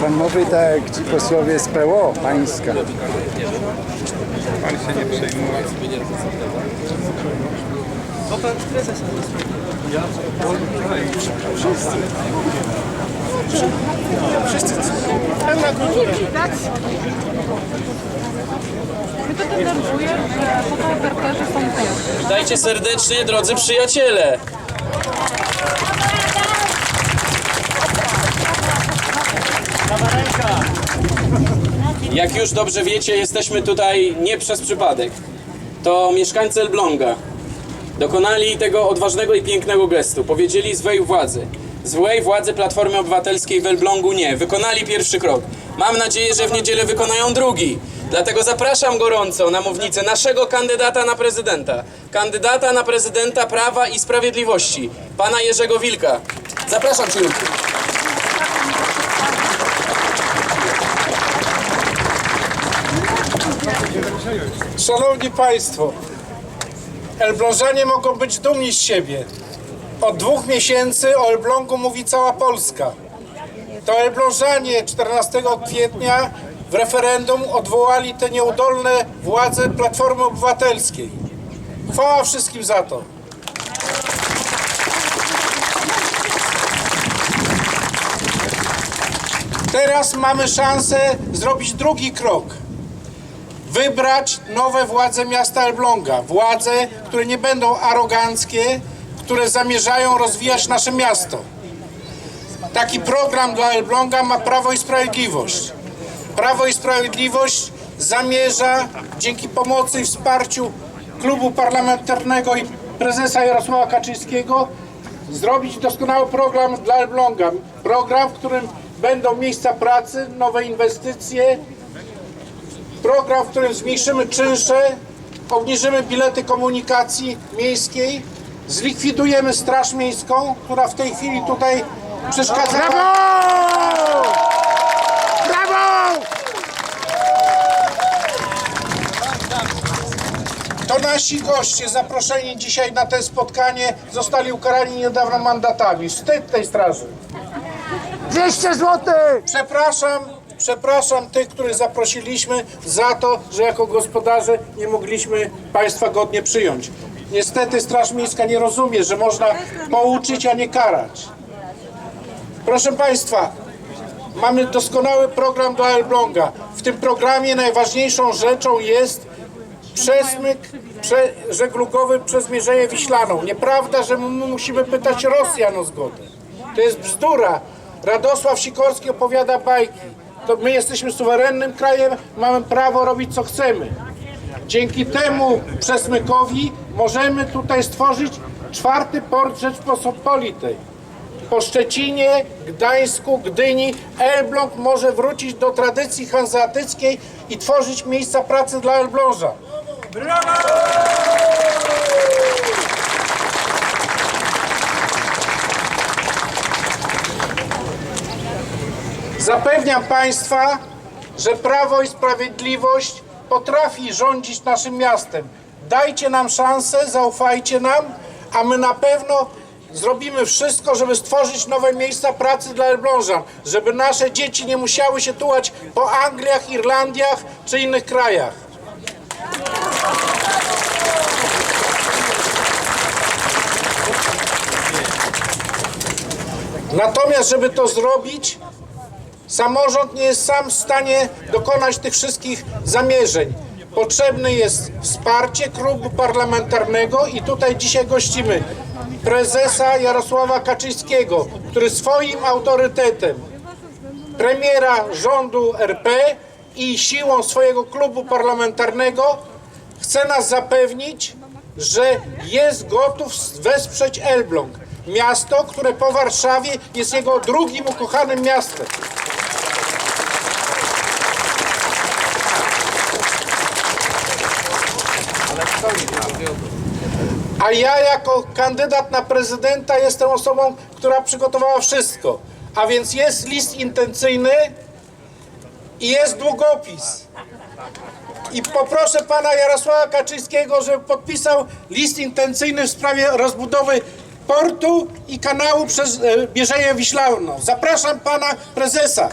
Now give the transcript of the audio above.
Pan mówi tak jak ci posłowie z PO, pańska. Pan się nie przejmuje. To fotoreporterzy są pierwsi. Witajcie serdecznie, drodzy przyjaciele. Jak już dobrze wiecie, jesteśmy tutaj nie przez przypadek. To mieszkańcy Elbląga dokonali tego odważnego i pięknego gestu. Powiedzieli zwej władzy. Złej władzy Platformy Obywatelskiej w Elblągu nie. Wykonali pierwszy krok. Mam nadzieję, że w niedzielę wykonają drugi. Dlatego zapraszam gorąco na mównicę naszego kandydata na prezydenta. Kandydata na prezydenta Prawa i Sprawiedliwości, pana Jerzego Wilka. Zapraszam cię. Szanowni Państwo, Elblążanie mogą być dumni z siebie. Od dwóch miesięcy o Elblągu mówi cała Polska. To Elblążanie 14 kwietnia w referendum odwołali te nieudolne władze Platformy Obywatelskiej. Chwała wszystkim za to. Teraz mamy szansę zrobić drugi krok wybrać nowe władze miasta Elbląga. Władze, które nie będą aroganckie, które zamierzają rozwijać nasze miasto. Taki program dla Elbląga ma Prawo i Sprawiedliwość. Prawo i Sprawiedliwość zamierza dzięki pomocy i wsparciu klubu parlamentarnego i prezesa Jarosława Kaczyńskiego zrobić doskonały program dla Elbląga. Program, w którym będą miejsca pracy, nowe inwestycje, program, w którym zmniejszymy czynsze, obniżymy bilety komunikacji miejskiej, zlikwidujemy Straż Miejską, która w tej chwili tutaj przeszkadza. Brawo! Brawo! To nasi goście zaproszeni dzisiaj na to spotkanie zostali ukarani niedawno mandatami. Wstyd tej straży. 200 zł! Przepraszam, przepraszam tych, których zaprosiliśmy za to, że jako gospodarze nie mogliśmy Państwa godnie przyjąć. Niestety Straż Miejska nie rozumie, że można pouczyć, a nie karać. Proszę Państwa, mamy doskonały program dla Elbląga. W tym programie najważniejszą rzeczą jest przesmyk prze, żeglugowy przez Mierzeję Wiślaną. Nieprawda, że my musimy pytać Rosjan o zgodę. To jest bzdura. Radosław Sikorski opowiada bajki. To my jesteśmy suwerennym krajem, mamy prawo robić co chcemy. Dzięki temu przesmykowi możemy tutaj stworzyć czwarty port Rzeczpospolitej. Po Szczecinie, Gdańsku, Gdyni Elbląg może wrócić do tradycji hanzeatyckiej i tworzyć miejsca pracy dla Elbląża. Zapewniam Państwa, że Prawo i Sprawiedliwość potrafi rządzić naszym miastem. Dajcie nam szansę, zaufajcie nam, a my na pewno zrobimy wszystko, żeby stworzyć nowe miejsca pracy dla Elblążan, żeby nasze dzieci nie musiały się tułać po Angliach, Irlandiach czy innych krajach. Natomiast, żeby to zrobić, Samorząd nie jest sam w stanie dokonać tych wszystkich zamierzeń. Potrzebne jest wsparcie klubu parlamentarnego i tutaj dzisiaj gościmy prezesa Jarosława Kaczyńskiego, który swoim autorytetem, premiera rządu RP i siłą swojego klubu parlamentarnego chce nas zapewnić, że jest gotów wesprzeć Elbląg. Miasto, które po Warszawie jest jego drugim ukochanym miastem. A ja jako kandydat na prezydenta jestem osobą, która przygotowała wszystko. A więc jest list intencyjny i jest długopis. I poproszę pana Jarosława Kaczyńskiego, żeby podpisał list intencyjny w sprawie rozbudowy portu i kanału przez e, Mierzeję Wiślaną. Zapraszam pana prezesa.